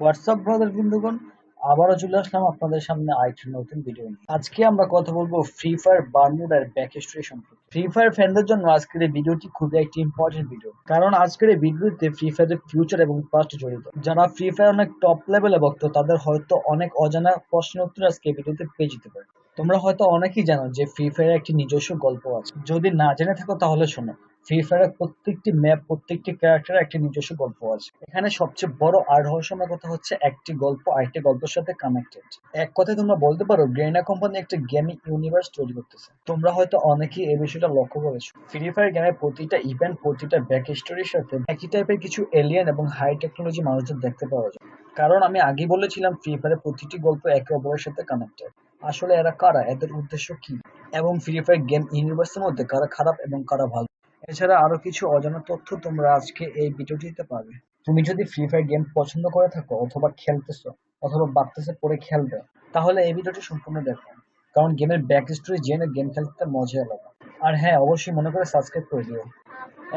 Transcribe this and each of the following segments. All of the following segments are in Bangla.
হোয়াটসঅ্যাপ ব্রাদার বন্ধুগণ আবারও চলে আসলাম আপনাদের সামনে আরেকটি নতুন ভিডিও নিয়ে। আজকে আমরা কথা বলব ফ্রি ফায়ার বার্মুডার ব্যাক হিস্ট্রি সম্পর্কে। ফ্রি ফায়ার ফ্যানদের জন্য আজকের এই ভিডিওটি খুবই একটি ইম্পর্টেন্ট ভিডিও কারণ আজকের এই ভিডিওতে ফ্রি ফায়ারের ফিউচার এবং পাস্ট জড়িত। যারা ফ্রি ফায়ার অনেক টপ লেভেলে ভক্ত, তাদের হয়তো অনেক অজানা প্রশ্ন উত্তর আজকে এই ভিডিওতে পেয়ে যেতে পারে। তোমরা হয়তো অনেকেই জানো যে ফ্রি ফায়ার একটি নিজস্ব গল্প আছে। যদি না জেনে থাকো তাহলে শোনো। ফ্রি ফায়ারের প্রত্যেকটি ম্যাপ প্রত্যেকটি ক্যারেক্টার একটি নিজস্ব গল্প আছে। এখানে সবচেয়ে বড় আর রহস্যময় কথা হচ্ছে একটি গল্প, আরেকটি গল্পের সাথে কানেক্টেড এক কথায় তোমরা বলতে পারো গ্রেনা কোম্পানি একটা গেমিং ইউনিভার্স তৈরি করতেছে। তোমরা হয়তো অনেকেই এই বিষয়টা লক্ষ্য করেছ। ফ্রি ফায়ার গেমের প্রতিটা ইভেন্ট প্রতিটা ব্যাক স্টোরির সাথে একই টাইপের কিছু এলিয়েন এবং হাই টেকনোলজি মানুষদের দেখতে পাওয়া যায়। কারণ আমি আগে বলেছিলাম ফ্রি ফায়ারের প্রতিটি গল্প একে অপরের সাথে কানেক্টেড আসলে এরা কারা? এদের উদ্দেশ্য কি? এবং ফ্রি ফায়ার গেম ইউনিভার্সের মধ্যে কারা খারাপ এবং কারা ভালো? এছাড়া আরও কিছু অজানা তথ্য তোমরা আজকে এই ভিডিওটিতে পাবে। তুমি যদি ফ্রি ফায়ার গেম পছন্দ করে থাকো অথবা খেলতেছো অথবা বাড়তেছে পরে খেলবে, তাহলে এই ভিডিওটি সম্পূর্ণ দেখো। কারণ গেমের ব্যাক স্টোরি জেনে গেম খেলতে মজা আলাদা। আর হ্যাঁ অবশ্যই মনে করে সাবস্ক্রাইব করে দিও।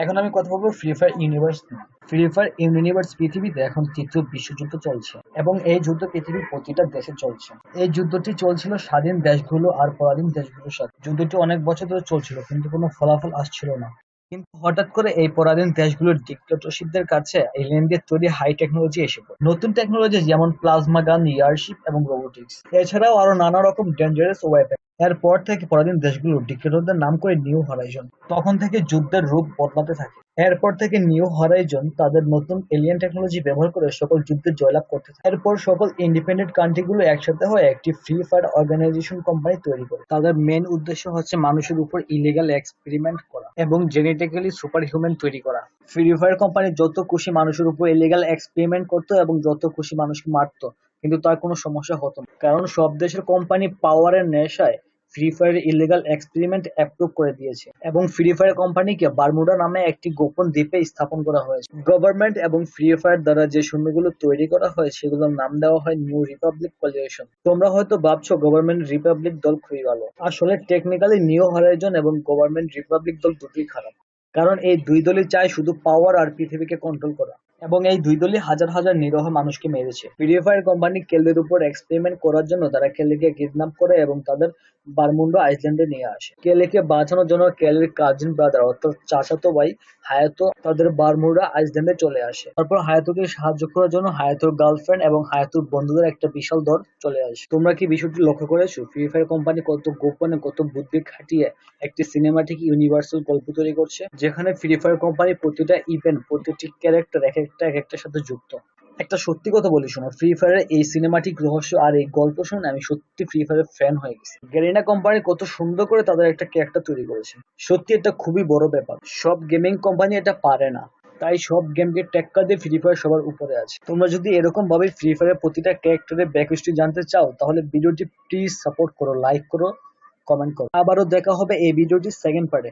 এখন আমি কথা বলব ফ্রি ফায়ার ইউনিভার্স নিয়ে। ফ্রি ফায়ার ইউনিভার্স পৃথিবীতে এখন তৃতীয় বিশ্বযুদ্ধ চলছে এবং এই যুদ্ধ পৃথিবীর প্রতিটা দেশে চলছে। এই যুদ্ধটি চলছিল স্বাধীন দেশগুলো আর পরাধীন দেশগুলোর সাথে। যুদ্ধটি অনেক বছর ধরে চলছিল, কিন্তু কোনো ফলাফল আসছিল না। কিন্তু হঠাৎ করে এই পরাধীন দেশগুলোর ডিক্টেটরশিপদের কাছে এলিয়েনদের তৈরি হাই টেকনোলজি এসে পড়ে। নতুন টেকনোলজি যেমন প্লাজমা গান ইয়ারশিপ এবং রোবোটিক্স এছাড়াও আরও নানা রকম ডেঞ্জারাস ওয়েপন এরপর থেকে পরাধীন দেশগুলো ডিক্টেটরদের নাম করে নিউ হরাইজন। তখন থেকে যুদ্ধের রূপ বদলাতে থাকে। এরপর থেকে নিউ হরাইজন তাদের নতুন এলিয়ান টেকনোলজি ব্যবহার করে সকল যুদ্ধে জয়লাভ করতে থাকে। এরপর সকল ইন্ডিপেন্ডেন্ট কান্ট্রিগুলো একসাথে হয়ে একটি ফ্রি ফায়ার অর্গানাইজেশন কোম্পানি তৈরি করে। তাদের মেন উদ্দেশ্য হচ্ছে মানুষের উপর ইলিগাল এক্সপেরিমেন্ট করা এবং জেনেটিক্যালি সুপার হিউম্যান তৈরি করা। ফ্রি ফায়ার কোম্পানি যত খুশি মানুষের উপর ইলিগাল এক্সপেরিমেন্ট করতো এবং যত খুশি মানুষকে মারতো, কিন্তু তার কোনো সমস্যা হতো না। কারণ সব দেশের কোম্পানি পাওয়ারের নেশায় Free Fire illegal experiment approve করে দিয়েছে এবং ফ্রি ফায়ার কোম্পানিকে বারমুডা নামে একটি গোপন দ্বীপে স্থাপন করা হয়েছে। গভর্নমেন্ট এবং ফ্রি ফায়ার দ্বারা যে সৈন্যগুলো তৈরি করা হয়, সেগুলোর নাম দেওয়া হয় নিউ রিপাবলিক কোয়ালিশন তোমরা হয়তো ভাবছ গভর্নমেন্ট রিপাবলিক দল খুবই ভালো। আসলে টেকনিক্যালি নিউ হরাইজন এবং গভর্নমেন্ট রিপাবলিক দল দুটোই খারাপ। কারণ এই দুই দলই চায় শুধু পাওয়ার আর পৃথিবীকে কন্ট্রোল করা। এবং এই দুই দলই হাজার হাজার নিরহ মানুষকে মেরেছে। ফায়ার কোম্পানি কেলের উপর এক্সপেরিমেন্ট করার জন্য তারা কেলেকে কিডন্যাপ করে এবং তাদের বারমুন্ডো আইসল্যান্ডে নিয়ে আসে। কেলেকে বাঁচানোর জন্য কেলের কাজিন ব্রাদার অর্থাৎ চাচাতো ভাই হায়াতো তাদের বারমুডা আইসল্যান্ডে চলে আসে। তারপর হায়াতোকে সাহায্য করার জন্য হায়াতোর গার্লফ্রেন্ড এবং হায়াতোর বন্ধুদের একটা বিশাল দল চলে আসে। তোমরা কি বিষয়টি লক্ষ্য করেছ? ফ্রি ফায়ার কোম্পানি কত গোপনে কত বুদ্ধি খাটিয়ে একটি সিনেমাটিক ইউনিভার্সাল গল্প তৈরি করছে? যেখানে ফ্রি ফায়ার কোম্পানি প্রতিটা ইভেন্ট প্রতিটি ক্যারেক্টার এক একটা, এক একটার সাথে যুক্ত। একটা সত্যি কথা বলি শোনো ফ্রি ফায়ারের এই সিনেমাটিক রহস্য আর এই গল্প শুনে আমি সত্যি ফ্রি ফায়ারের ফ্যান হয়ে গেছি। গ্যারিনা কোম্পানি কত সুন্দর করে তাদের একটা ক্যারেক্টার তৈরি করেছে। সত্যি এটা খুবই বড় ব্যাপার। সব গেমিং কোম্পানি এটা পারে না। তাই সব গেমকে টেক্কা দিয়ে ফ্রি ফায়ার সবার উপরে আছে। তোমরা যদি এরকম ভাবে ফ্রি ফায়ারের প্রতিটা ক্যারেক্টারের ব্যাক হিস্ট্রি জানতে চাও, তাহলে ভিডিওটি প্লিজ সাপোর্ট করো লাইক করো কমেন্ট করো। আবারও দেখা হবে এই ভিডিওটির সেকেন্ড পার্টে